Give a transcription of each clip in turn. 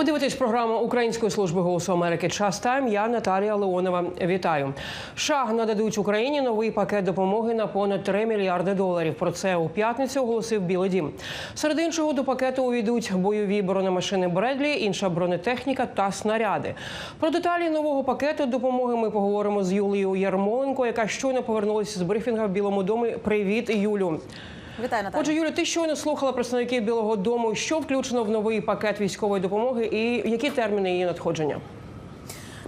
Ви дивитесь програму Української служби голосу Америки Час Тайм. Я Наталія Леонова. Вітаю. США нададуть Україні новий пакет допомоги на понад 3 мільярди доларів. Про це у п'ятницю оголосив Білий Дім. Серед іншого до пакету увійдуть бойові бронемашини Бредлі, інша бронетехніка та снаряди. Про деталі нового пакету допомоги ми поговоримо з Юлією Ярмоленко, яка щойно повернулася з брифінга в Білому домі. Привіт, Юлю. Вітаю, Наталі. Отже, Юлі, ти щойно слухала представників Білого Дому. Що включено в новий пакет військової допомоги і які терміни її надходження?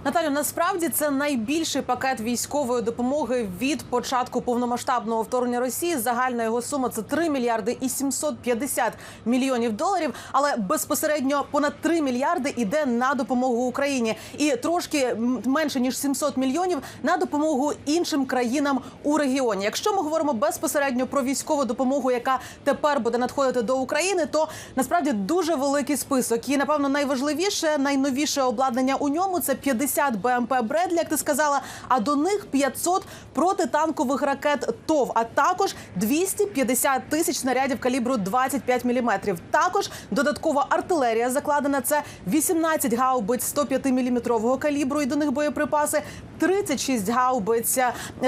Наталю, насправді це найбільший пакет військової допомоги від початку повномасштабного вторгнення Росії. Загальна його сума це 3 мільярди і 750 мільйонів доларів. Але безпосередньо понад 3 мільярди іде на допомогу Україні, і трошки менше ніж 700 мільйонів на допомогу іншим країнам у регіоні. Якщо ми говоримо безпосередньо про військову допомогу, яка тепер буде надходити до України, то насправді дуже великий список. І напевно найважливіше, найновіше обладнання у ньому це 50 БМП Бредлі, як ти сказала. А до них 500 протитанкових ракет ТОВ, а також 250 тисяч снарядів калібру 25 мм. Також додаткова артилерія закладена. Це 18 гаубиць 105 мм калібру і до них боєприпаси, 36 гаубиць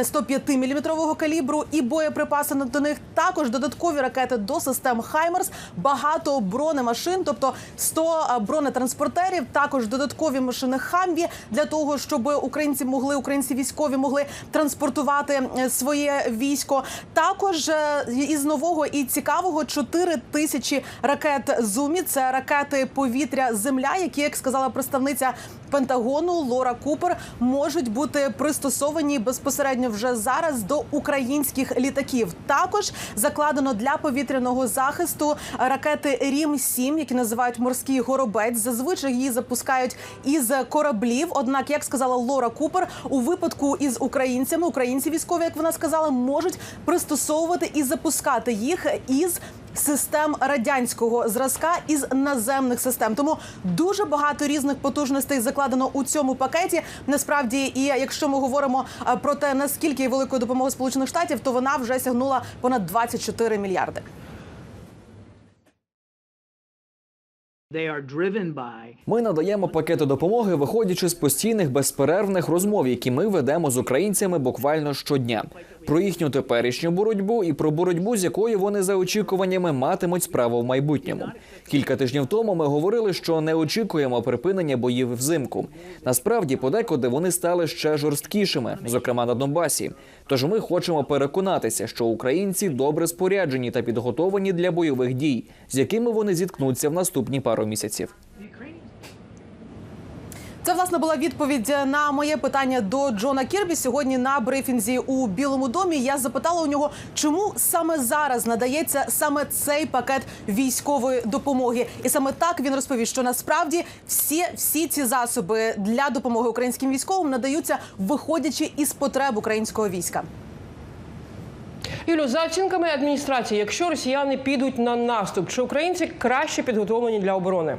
105 мм калібру і боєприпаси до них. Також додаткові ракети до систем Хаймерс, багато бронемашин, тобто 100 бронетранспортерів. Також додаткові машини Хамві для того, щоб українці могли, українці військові могли транспортувати е, своє військо. Також е, із нового і цікавого 4 тисячі ракет зумі. Це ракети повітря земля, які, як сказала представниця Пентагону Лора Купер, можуть бути пристосовані безпосередньо вже зараз до українських літаків. Також закладено для повітряного захисту ракети Рім 7 які називають морський горобець. Зазвичай її запускають із кораблів. Однак, як сказала Лора Купер, у випадку із українцями, українці військові, як вона сказала, можуть пристосовувати і запускати їх із систем радянського зразка із наземних систем. Тому дуже багато різних потужностей закладено у цьому пакеті. Насправді, і якщо ми говоримо про те, наскільки великою допомогою Сполучених Штатів, то вона вже сягнула понад 24 мільярди. Ми надаємо пакети допомоги, виходячи з постійних безперервних розмов, які ми ведемо з українцями буквально щодня, про їхню теперішню боротьбу і про боротьбу, з якою вони за очікуваннями матимуть справу в майбутньому. Кілька тижнів тому ми говорили, що не очікуємо припинення боїв взимку. Насправді, подекуди вони стали ще жорсткішими, зокрема на Донбасі. Тож ми хочемо переконатися, що українці добре споряджені та підготовані для бойових дій, з якими вони зіткнуться в наступні пару місяців. Це власне була відповідь на моє питання до Джона Кірбі сьогодні на брифінзі у Білому домі. Я запитала у нього, чому саме зараз надається саме цей пакет військової допомоги, і саме так він розповів, що насправді всі, всі ці засоби для допомоги українським військовим надаються виходячи із потреб українського війська. Юлю, за оцінками адміністрації, якщо росіяни підуть на наступ, чи українці краще підготовлені для оборони?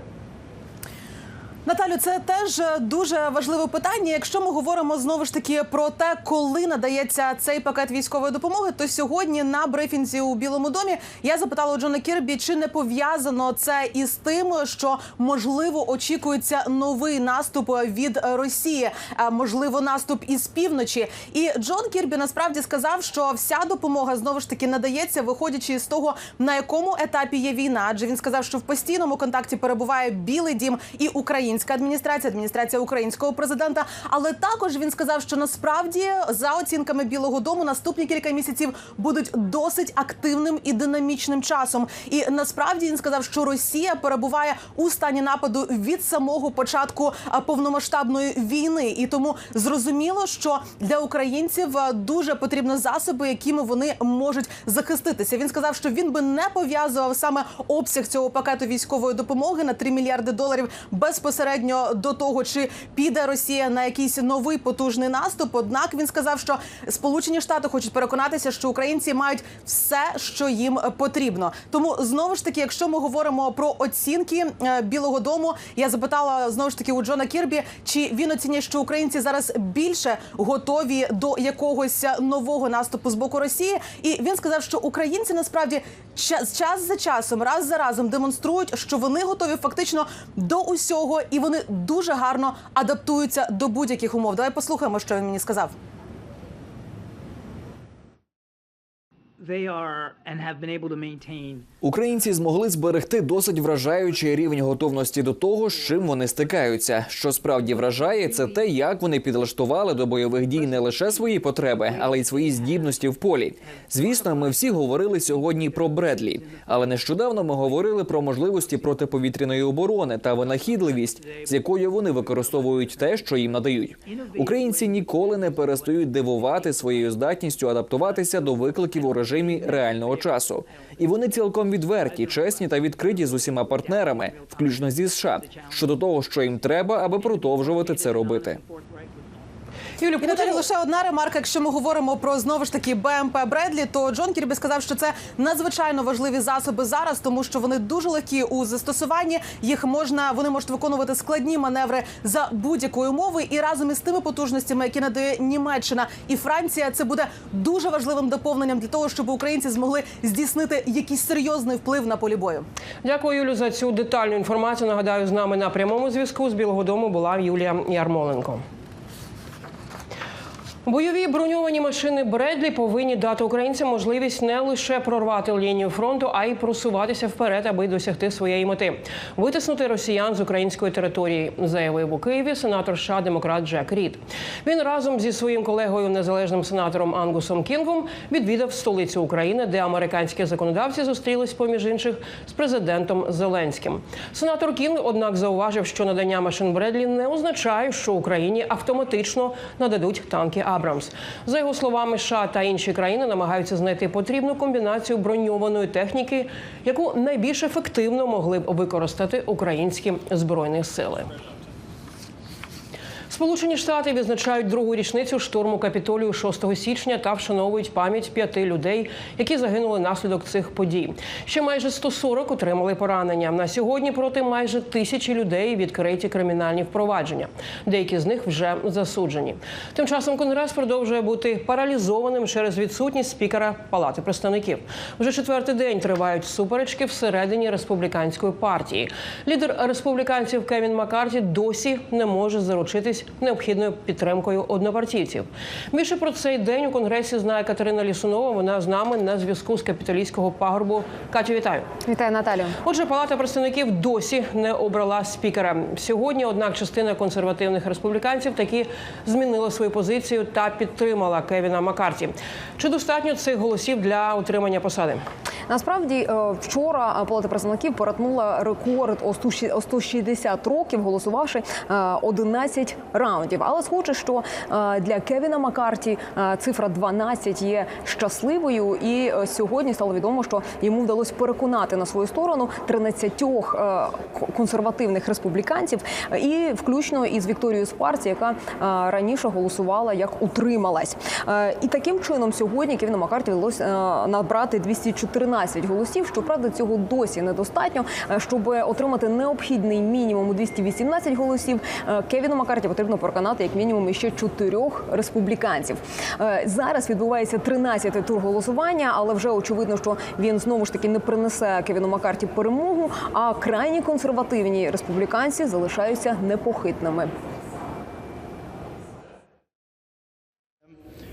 Наталю, це теж е, дуже важливе питання. Якщо ми говоримо знову ж таки про те, коли надається цей пакет військової допомоги, то сьогодні на брифінзі у Білому домі я запитала у Джона Кірбі, чи не пов'язано це із тим, що можливо очікується новий наступ від Росії, а, можливо, наступ із півночі. І Джон Кірбі насправді сказав, що вся допомога знову ж таки надається, виходячи з того, на якому етапі є війна. Адже він сказав, що в постійному контакті перебуває Білий Дім і Українська адміністрація, адміністрація українського президента. Але також він сказав, що насправді за оцінками Білого Дому наступні кілька місяців будуть досить активним і динамічним часом. І насправді він сказав, що Росія перебуває у стані нападу від самого початку повномасштабної війни, і тому зрозуміло, що для українців дуже потрібні засоби, якими вони можуть захиститися. Він сказав, що він би не пов'язував саме обсяг цього пакету військової допомоги на 3 мільярди доларів безпосередньо безпосередньо до того, чи піде Росія на якийсь новий потужний наступ. Однак він сказав, що Сполучені Штати хочуть переконатися, що українці мають все, що їм потрібно. Тому знову ж таки, якщо ми говоримо про оцінки е, Білого Дому, я запитала знову ж таки у Джона Кірбі, чи він оцінює, що українці зараз більше готові до якогось нового наступу з боку Росії, і він сказав, що українці насправді час, за часом, раз за разом демонструють, що вони готові фактично до усього, і вони дуже гарно адаптуються до будь-яких умов. Давай послухаємо, що він мені сказав. Українці змогли зберегти досить вражаючий рівень готовності до того, з чим вони стикаються. Що справді вражає, це те, як вони підлаштували до бойових дій не лише свої потреби, але й свої здібності в полі. Звісно, ми всі говорили сьогодні про Бредлі, але нещодавно ми говорили про можливості протиповітряної оборони та винахідливість, з якою вони використовують те, що їм надають. Українці ніколи не перестають дивувати своєю здатністю адаптуватися до викликів у режимі реального часу. І вони цілком відверті, чесні та відкриті з усіма партнерами, включно зі США, щодо того, що їм треба, аби продовжувати це робити. Юлі І Наталі, лише одна ремарка. Якщо ми говоримо про знову ж таки БМП Бредлі, то Джон Кірбі сказав, що це надзвичайно важливі засоби зараз, тому що вони дуже легкі у застосуванні. Їх можна вони можуть виконувати складні маневри за будь-якої умови. І разом із тими потужностями, які надає Німеччина і Франція, це буде дуже важливим доповненням для того, щоб українці змогли здійснити якийсь серйозний вплив на полі бою. Дякую, Юлю, за цю детальну інформацію. Нагадаю, з нами на прямому зв'язку з Білого Дому була Юлія Ярмоленко. Бойові броньовані машини Бредлі повинні дати українцям можливість не лише прорвати лінію фронту, а й просуватися вперед, аби досягти своєї мети витиснути росіян з української території, заявив у Києві сенатор США демократ Джек Рід. Він разом зі своїм колегою, незалежним сенатором Ангусом Кінгом, відвідав столицю України, де американські законодавці зустрілись поміж інших з президентом Зеленським. Сенатор Кінг, однак, зауважив, що надання машин Бредлі не означає, що Україні автоматично нададуть танки Абрамс. За його словами, США та інші країни намагаються знайти потрібну комбінацію броньованої техніки, яку найбільш ефективно могли б використати українські збройні сили. Сполучені Штати відзначають другу річницю штурму капітолію 6 січня та вшановують пам'ять п'яти людей, які загинули наслідок цих подій. Ще майже 140 отримали поранення. На сьогодні проти майже тисячі людей відкриті кримінальні впровадження. Деякі з них вже засуджені. Тим часом Конгрес продовжує бути паралізованим через відсутність спікера Палати представників. Вже четвертий день тривають суперечки всередині республіканської партії. Лідер республіканців Кевін Маккарті досі не може заручитись необхідною підтримкою однопартійців. Більше про цей день у конгресі знає Катерина Лісунова. Вона з нами на зв'язку з капіталійського пагорбу. Катю, вітаю. Вітаю, Наталю. Отже, палата представників досі не обрала спікера. Сьогодні, однак, частина консервативних республіканців таки змінила свою позицію та підтримала Кевіна Маккарті. Чи достатньо цих голосів для утримання посади? Насправді е, вчора Палата представників перетнула рекорд о 100 о 160 років, голосувавши е, 11 раундів. Але схоже, що е, для Кевіна Маккарті е, цифра 12 є щасливою. І е, сьогодні стало відомо, що йому вдалося переконати на свою сторону 13 е, консервативних республіканців, і включно із Вікторією Спарці, яка раніше голосувала як утрималась. І таким чином сьогодні Кевіну Маккарті вдалося набрати 214 голосів. Щоправда, цього досі недостатньо, щоб отримати необхідний мінімум у 218 голосів. Кевіну Маккарті потрібно переконати як мінімум ще чотирьох республіканців. Е, Зараз відбувається 13-й тур голосування, але вже очевидно, що він знову ж таки не принесе Кевіну Маккарті перемогу. А крайні консервативні республіканці залишаються непохитними.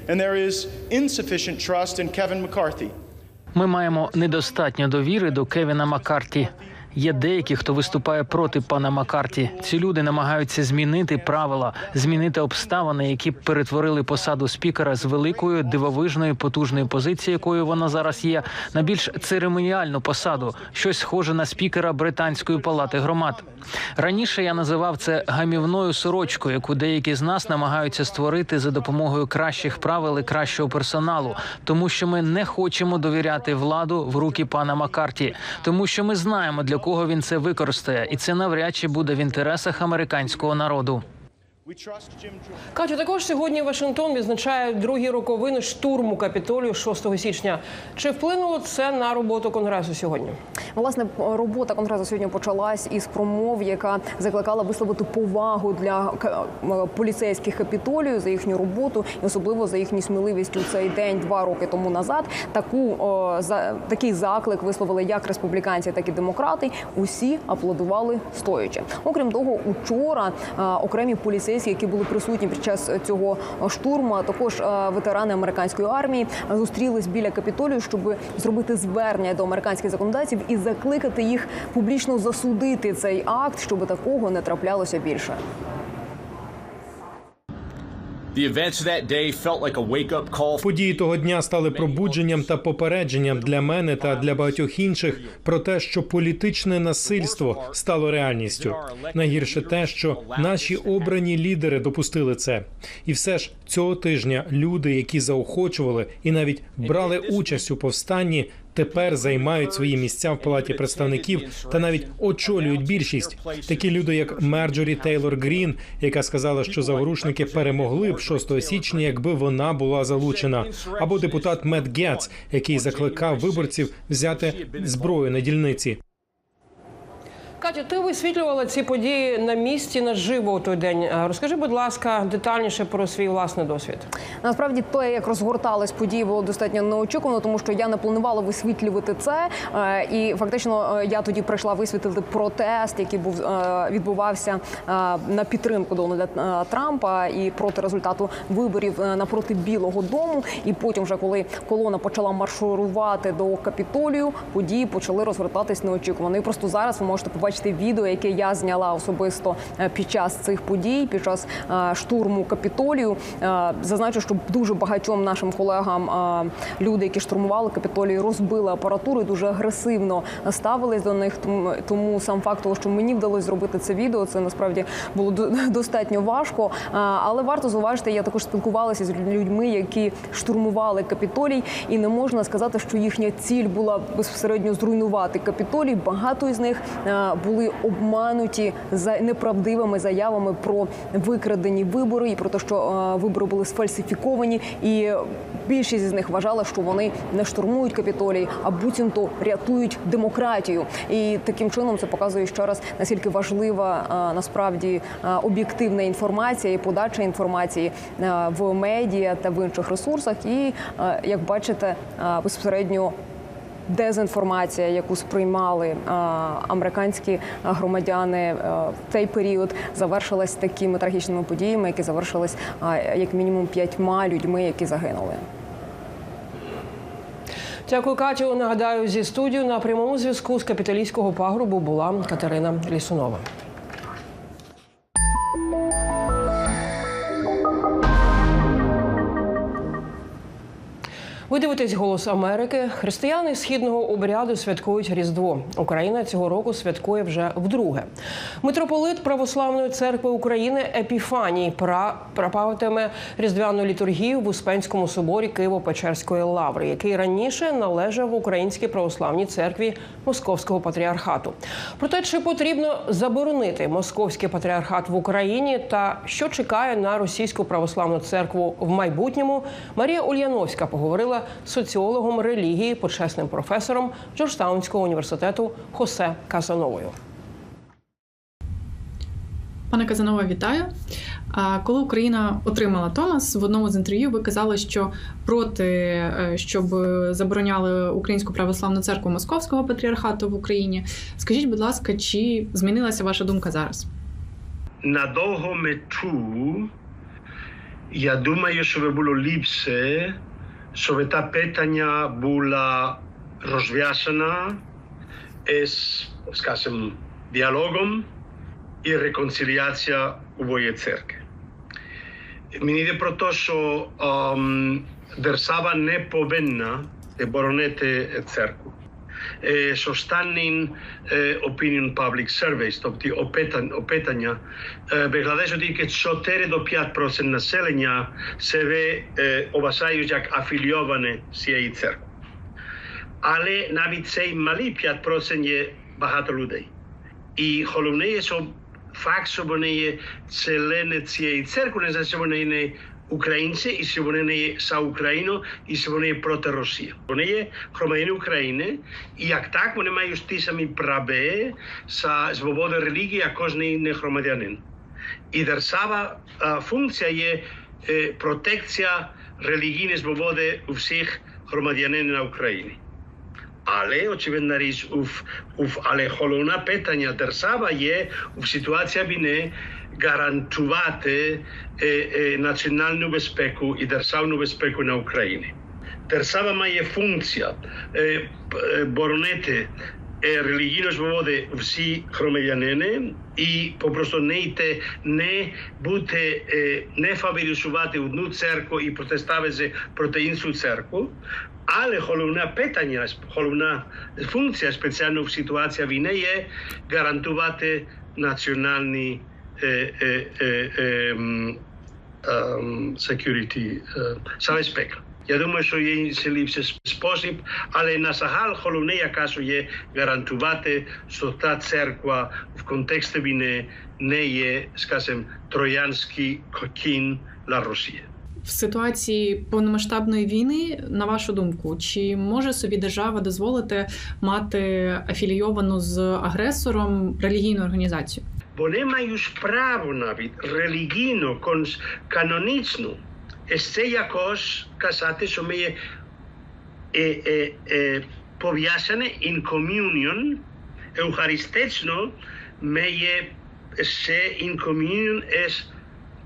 and there is insufficient trust in Kevin McCarthy. Ми маємо недостатньо довіри до Кевіна Маккарті. Є деякі, хто виступає проти пана Маккарті. Ці люди намагаються змінити правила, змінити обставини, які перетворили посаду спікера з великої дивовижної потужної позиції, якою вона зараз є, на більш церемоніальну посаду, щось схоже на спікера британської палати громад. Раніше я називав це гамівною сорочкою, яку деякі з нас намагаються створити за допомогою кращих правил і кращого персоналу, тому що ми не хочемо довіряти владу в руки пана Маккарті, тому що ми знаємо для кого він це використає, і це навряд чи буде в інтересах американського народу. Катю, також сьогодні Вашингтон відзначає другі роковини штурму капітолію 6 січня. Чи вплинуло це на роботу конгресу сьогодні? Власне, робота конгресу сьогодні почалась із промов, яка закликала висловити повагу для к- поліцейських капітолію за їхню роботу, і особливо за їхню сміливість у цей день два роки тому назад. Таку о, за такий заклик висловили як республіканці, так і демократи. Усі аплодували стоячи. Окрім того, учора е, окремі поліцейські, які були присутні під час цього штурму, а також е, ветерани американської армії, е, зустрілись біля капітолію, щоб зробити звернення до американських законодавців і закликати їх публічно засудити цей акт, щоб такого не траплялося більше. Події того дня стали пробудженням та попередженням для мене та для багатьох інших про те, що політичне насильство стало реальністю. Найгірше те, що наші обрані лідери допустили це. І все ж цього тижня люди, які заохочували і навіть брали участь у повстанні, тепер займають свої місця в палаті представників та навіть очолюють більшість. Такі люди, як Мерджорі Тейлор Грін, яка сказала, що заворушники перемогли б 6 січня, якби вона була залучена, або депутат Мед Гетц, який закликав виборців взяти зброю на дільниці. Катю, ти висвітлювала ці події на місці наживо у той день. Розкажи, будь ласка, детальніше про свій власний досвід. Насправді, те, як розгортались події, було достатньо неочікувано, тому що я не планувала висвітлювати це. Е, І фактично е, я тоді прийшла висвітлити протест, який був е, відбувався на підтримку Дональда Трампа і проти результату виборів напроти Білого Дому. І потім, вже коли колона почала маршурувати до капітолію, події почали розгортатись неочікувано. І просто зараз ви можете побачити відео, яке я зняла особисто е, під час цих подій, під час е, штурму капітолію. Е, Зазначу, що дуже багатьом нашим колегам люди, які штурмували капітолію, розбили апаратуру і дуже агресивно ставились до них. Тому, сам факт того, що мені вдалося зробити це відео, це насправді було до- достатньо важко. Але варто зауважити, я також спілкувалася з людьми, які штурмували капітолій, і не можна сказати, що їхня ціль була безпосередньо зруйнувати капітолій. Багато із них були обмануті за неправдивими заявами про викрадені вибори і про те, що е, вибори були сфальсифіковані. І більшість з них вважала, що вони не штурмують капітолій, а буцімто рятують демократію. І таким чином це показує ще раз наскільки важлива е, насправді е, об'єктивна інформація і подача інформації в медіа та в інших ресурсах. І як бачите, безпосередньо дезінформація, яку сприймали е, американські громадяни е, в цей період, завершилась такими трагічними подіями, які завершились е, як мінімум п'ятьма людьми, які загинули. Дякую, Катю. Нагадаю, зі студією на прямому зв'язку з капіталійського пагорбу була Катерина Лісунова. Ви дивитесь голос Америки. Християни східного обряду святкують Різдво. Україна цього року святкує вже вдруге. Митрополит Православної церкви України Епіфаній пра- пропавитиме різдвяну літургію в Успенському соборі Києво-Печерської лаври, який раніше належав Українській православній церкві Московського патріархату. Проте чи потрібно заборонити московський патріархат в Україні та що чекає на російську православну церкву в майбутньому, Марія Ульяновська поговорила соціологом релігії, почесним професором Джорджтаунського університету Хосе Казановою. Пане Казанова, вітаю. Коли Україна отримала Томас, в одному з інтерв'ю ви казали, що проти е, щоб забороняли Українську православну церкву Московського патріархату в Україні. Скажіть, будь ласка, чи змінилася ваша думка зараз? на довгу мету, я думаю, що би було ліпше, щоб та питання була розв'язана з, скажімо, діалогом і реконсиліація обоє церкви. Мені йде про те, що ем, держава не повинна боронити Церкву. Е, що останній е, opinion public surveys, тобто опитан- опитання, е, виглядає тільки 4 до 5% населення себе е, вважають як афілійоване з цієї церкви. Але навіть цей малий 5% є багато людей. І головне є, що факт, що вони є члени цієї церкви, не значить, що вони не українці, і що вони не є за Україну, і що вони є проти Росії. Вони є громадяни України, і як так вони мають ті самі права за свободу релігії, як кожен інший громадянин. І держава а, функція є е, протекція релігійної свободи всіх громадянин на Україні. Але, очевидна річ, ув, ув, але головне питання держава є в ситуації війни гарантувати е, е, національну безпеку і державну безпеку на Україні. Держава має функція е, боронити релігійну свободу всі громадянини і попросту не йти, не бути, не фаворизувати одну церкву і протиставитися проти іншу церкву. Але головне питання, головна функція спеціально в ситуації війни є гарантувати ем, security, е, забезпека. Я думаю, що є інший спосіб, але на загал головне, я кажу, є гарантувати, що та церква в контексті війни не є, скажімо, троянський кінь для Росії. В ситуації повномасштабної війни, на вашу думку, чи може собі держава дозволити мати афілійовану з агресором релігійну організацію? bonema ius pravon habit, religino, cons canonisnu, estelakos casates omeie e, e, e, poviasane in communion, eucharistetsno, meie se in communion es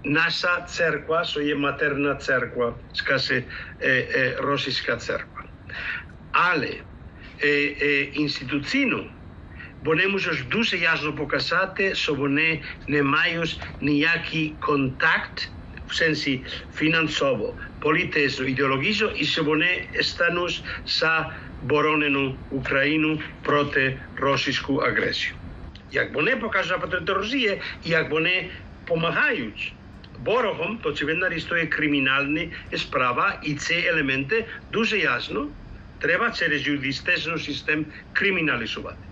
nasa cerqua, soie materna cerqua, scase e, e, rosisca cerqua. Ale, e, e, institutino, вони мусять дуже ясно показати, що вони не мають ніякий контакт в сенсі фінансово, політично, ідеологічно, і що вони стануть за боронену Україну проти російську агресію. Як вони покажуть проти Росії, як вони допомагають ворогам, то очевидно, що є кримінальна справа, і ці елементи дуже ясно треба через юридичний систем криміналізувати.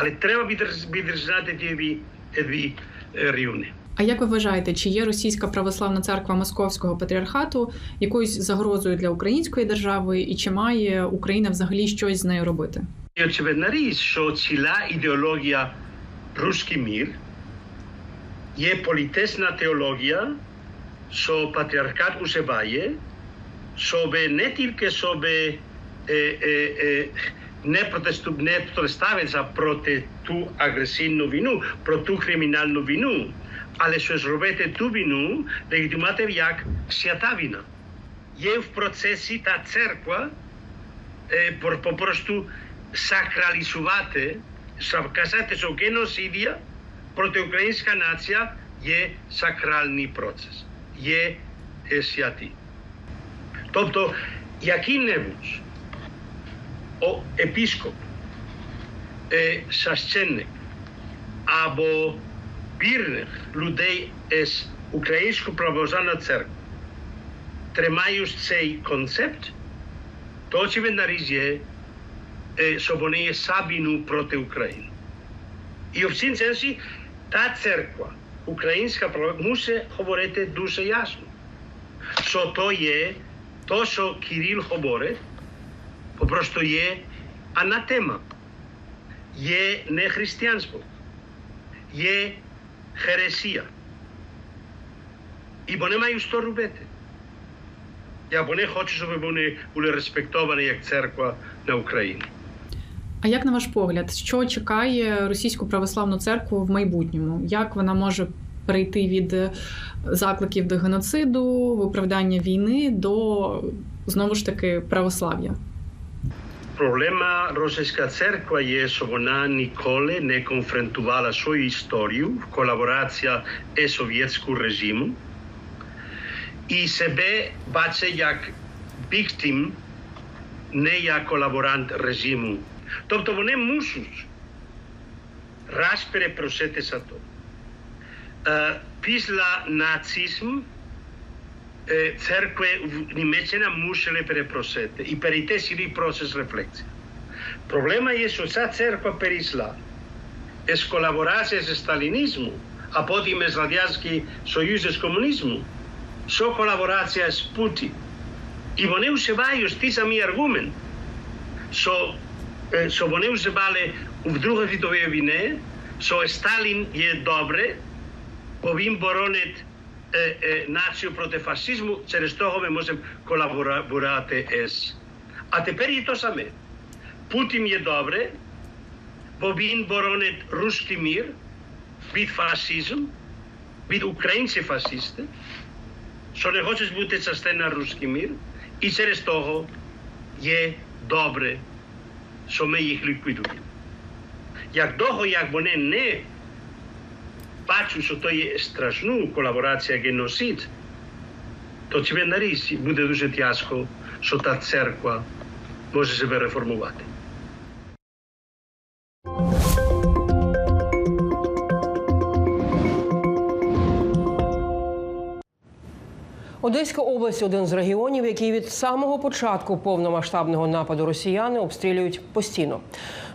Але треба відріз- відрізняти ті дві, ті дві е, рівні. А як ви вважаєте, чи є російська православна церква Московського патріархату якоюсь загрозою для української держави, і чи має Україна взагалі щось з нею робити? І очевидна річ, що ціла ідеологія «Руський мір» є політична теологія, що патріархат уживає, щоб не тільки щоб е, е, е, не, протесту, не протиставитися проти ту агресивну війну, про ту кримінальну війну, але що зробити ту війну легітимувати як свята війна. Є в процесі та церква е, по- попросту сакралізувати, щоб казати, що геноцидія проти українська нація є сакральний процес, є е, святий. Тобто, який-небудь о, епіскоп, е, священник або вірних людей з Української православної церкви тримають цей концепт, то очевидна річ є, е, що вони є за війну проти України. І в цьому сенсі та церква, українська мусить говорити дуже ясно, що то є, то, що Кирил говорить, попросту є анатема, є не християнство, є хересія. І вони мають що робити. Я вони хочуть, щоб вони були респектовані як церква на Україні. А як на ваш погляд, що чекає російську православну церкву в майбутньому? Як вона може перейти від е, закликів до геноциду, виправдання війни до знову ж таки православ'я? Проблема російська церква є, що вона ніколи не конфронтувала свою історію в колаборації з совєтським режимом і себе бачить як віктим, не як колаборант режиму. Тобто вони мусять раз перепросити за то. Е, Після нацизму е, церкви в Німеччина мусили перепросити і перейти цілий процес рефлексії. Проблема є, що ця церква перейшла з колаборації з сталінізму, а потім з Радянський Союз з комунізму, що колаборація з Путін. І вони вживають ті самі аргументи, що, е, що вони вживали в Другій світовій війні, що Сталін є добре, бо він боронить е, е, націю проти фашизму, через того ми можемо колаборувати з. А тепер є то саме. Путін є добре, бо він боронить русський мір від фашизму, від українців фашисти, що не хочуть бути частина русський мір, і через того є добре, що ми їх ліквідуємо. Як довго, як вони не бачу, що то є страшну колаборація геноцид, то чи нарізі буде дуже тяжко, що та церква може себе реформувати. Одеська область один з регіонів, який від самого початку повномасштабного нападу росіяни обстрілюють постійно.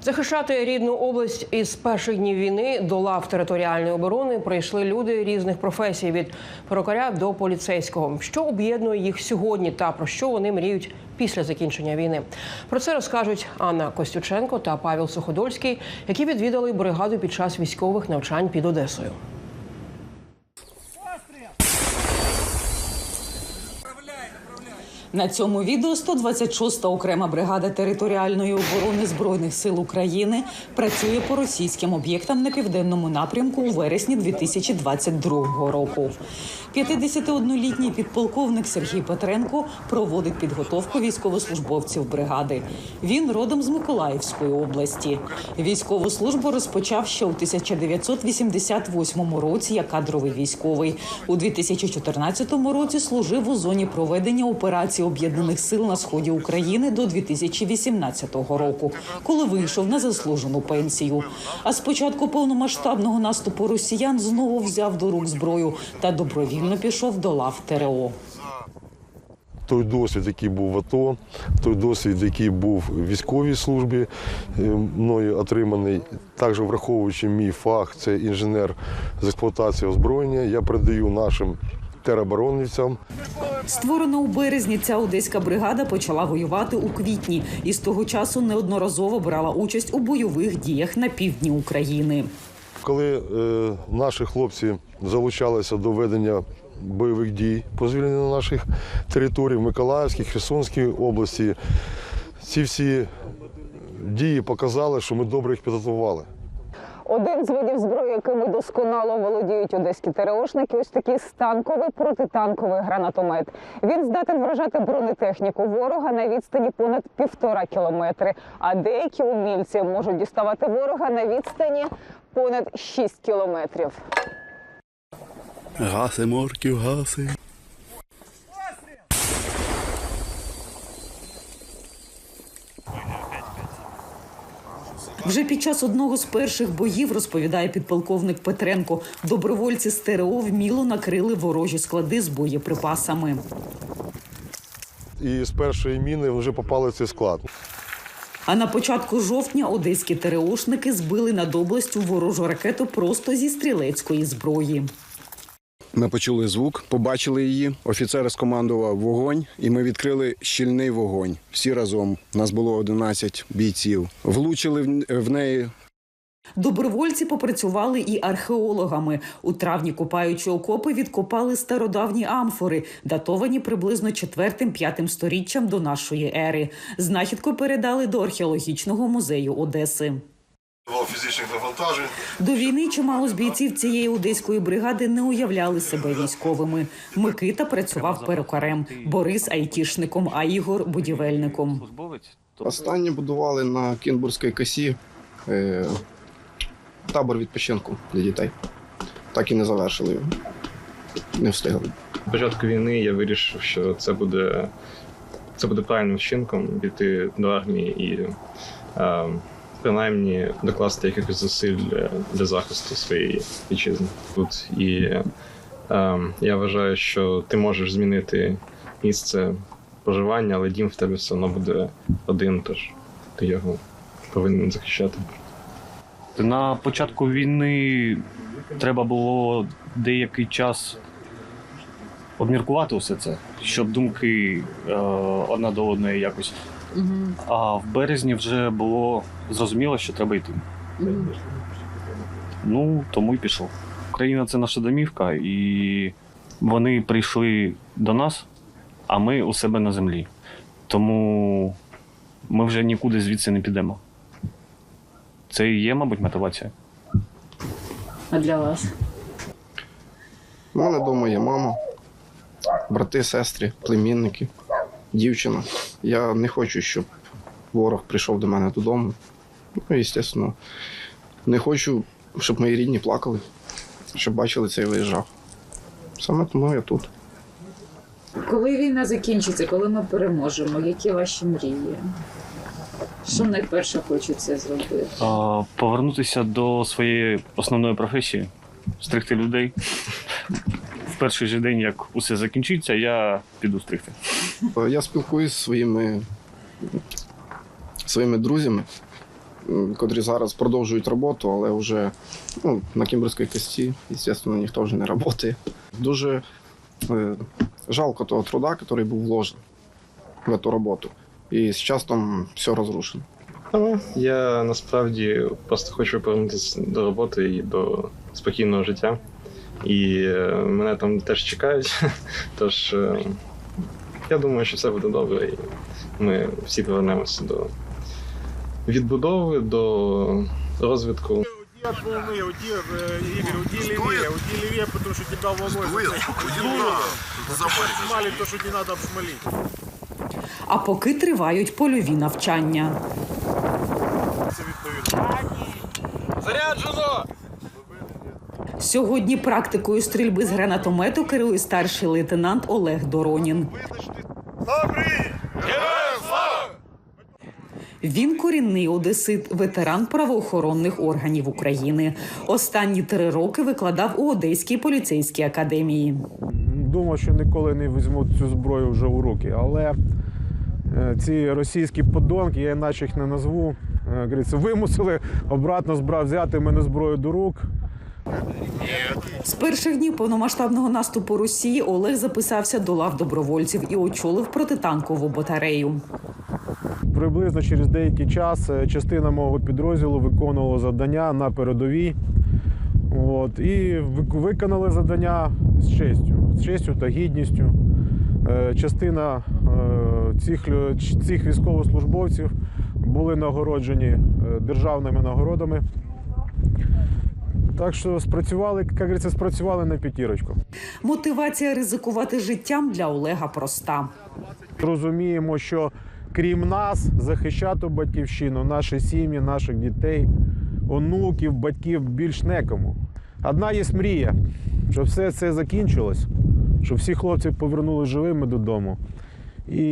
Захищати рідну область із перших днів війни до лав територіальної оборони прийшли люди різних професій від перукаря до поліцейського. Що об'єднує їх сьогодні та про що вони мріють після закінчення війни? Про це розкажуть Анна Костюченко та Павел Суходольський, які відвідали бригаду під час військових навчань під Одесою. На цьому відео 126-та окрема бригада територіальної оборони збройних сил України працює по російським об'єктам на південному напрямку у вересні 2022 року. 51-літній підполковник Сергій Петренко проводить підготовку військовослужбовців бригади. Він родом з Миколаївської області. Військову службу розпочав ще у 1988 році як кадровий військовий. У 2014 році служив у зоні проведення операції об'єднаних сил на сході України до 2018 року, коли вийшов на заслужену пенсію. А з початку повномасштабного наступу росіян знову взяв до рук зброю та добровільно пішов до лав ТРО. той досвід, який був в АТО, той досвід, який був в військовій службі, е, мною отриманий, також враховуючи мій фах, це інженер з експлуатації озброєння, я передаю нашим тероборонівцям. Створена у березні, ця одеська бригада почала воювати у квітні і з того часу неодноразово брала участь у бойових діях на півдні України. Коли е, наші хлопці залучалися до ведення бойових дій по звільненню наших територій в Миколаївській, Херсонській області, ці всі дії показали, що ми добре їх підготували. Один з видів зброї, якими досконало володіють одеські ТРОшники, ось такий станковий протитанковий гранатомет. Він здатен вражати бронетехніку ворога на відстані понад півтора кілометри. А деякі умільці можуть діставати ворога на відстані понад 6 кілометрів. Гаси, морків, гаси. Вже під час одного з перших боїв, розповідає підполковник Петренко, добровольці з ТРО вміло накрили ворожі склади з боєприпасами. І з першої міни вже попали в цей склад. А на початку жовтня одеські ТРОшники збили над областю ворожу ракету просто зі стрілецької зброї. Ми почули звук, побачили її. Офіцер скомандував вогонь, і ми відкрили щільний вогонь. Всі разом. Нас було 11 бійців. Влучили в- неї Добровольці попрацювали і археологами. У травні, копаючи окопи, відкопали стародавні амфори, датовані приблизно 4-5 сторіччям до нашої ери. Знахідку передали до археологічного музею Одеси. Фізичних навантажень. До війни чимало з бійців цієї одеської бригади не уявляли себе військовими. Микита працював перукарем, Борис айтішником, а Ігор будівельником. Останнє будували на Кінбурзькій косі е, табор відпочинку для дітей. Так і не завершили його. Не встигли. Початку війни я вирішив, що це буде, це буде правильним вчинком піти до армії і е, принаймні докласти якихось зусиль для, для захисту своєї вітчизни тут. І е, я вважаю, що ти можеш змінити місце проживання, але дім в тебе все одно буде один, тож ти його повинен захищати. На початку війни треба було деякий час обміркувати усе це, щоб думки е, одна до одної якось. А в березні вже було зрозуміло, що треба йти. Ну, тому й пішов. Україна це наша домівка, і вони прийшли до нас, а ми у себе на землі. Тому ми вже нікуди звідси не підемо. Це і є, мабуть, мотивація. А для вас? У мене вдома є мама, брати, сестри, племінники, дівчина. Я не хочу, щоб ворог прийшов до мене додому. Ну, і, звісно, не хочу, щоб мої рідні плакали, щоб бачили цей жах. Саме тому я тут. Коли війна закінчиться, коли ми переможемо, які ваші мрії? Що найперше хочеться зробити? А, повернутися до своєї основної професії, стригти людей. Перший же день, як усе закінчиться, я піду стригти. Я спілкуюся зі своїми, своїми друзями, котрі зараз продовжують роботу, але вже ну, на Кімберській кості, звісно, ніхто вже не працює. Дуже е, жалко того труда, який був вложений в цю роботу. І зараз там все розрушено. Я насправді просто хочу повернутися до роботи і до спокійного життя. І е, мене там теж чекають. Тож е, я думаю, що все буде добре, і ми всі повернемося до відбудови, до розвитку. От волны, уйди, Игорь, уйди левее, уйди левее, потому что тебя волной Обшмалить то, что не обшмалить. А поки тривають польові навчання. Заряджено! Сьогодні практикою стрільби з гранатомету керує старший лейтенант Олег Доронін. Він корінний одесит, ветеран правоохоронних органів України. Останні три роки викладав у Одеській поліцейській академії. Думав, що ніколи не візьму цю зброю вже у руки. Але е, ці російські подонки, я іначе їх не назву, е, говориться, вимусили обратно збрав взяти мене зброю до рук. З перших днів повномасштабного наступу Росії Олег записався до лав добровольців і очолив протитанкову батарею. Приблизно через деякий час е, частина мого підрозділу виконувала завдання на передовій. От, і виконали завдання з честю, з честю та гідністю. Е, Частина е, цих, цих військовослужбовців були нагороджені державними нагородами. Так що спрацювали, як говориться, спрацювали на п'ятірочку. Мотивація ризикувати життям для Олега проста. Розуміємо, що крім нас захищати батьківщину, наші сім'ї, наших дітей, онуків, батьків більш некому. Одна є мрія, щоб все це закінчилось, щоб всі хлопці повернули живими додому. І,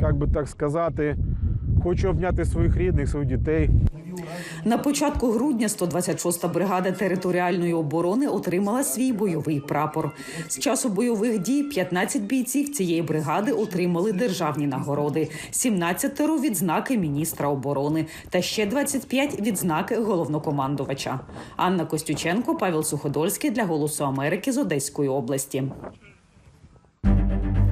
як би так сказати, хочу обняти своїх рідних, своїх дітей. На початку грудня 126-та бригада територіальної оборони отримала свій бойовий прапор. З часу бойових дій 15 бійців цієї бригади отримали державні нагороди, 17 відзнаки міністра оборони та ще 25 відзнаки головнокомандувача. Анна Костюченко, Павел Суходольський для Голосу Америки з Одеської області.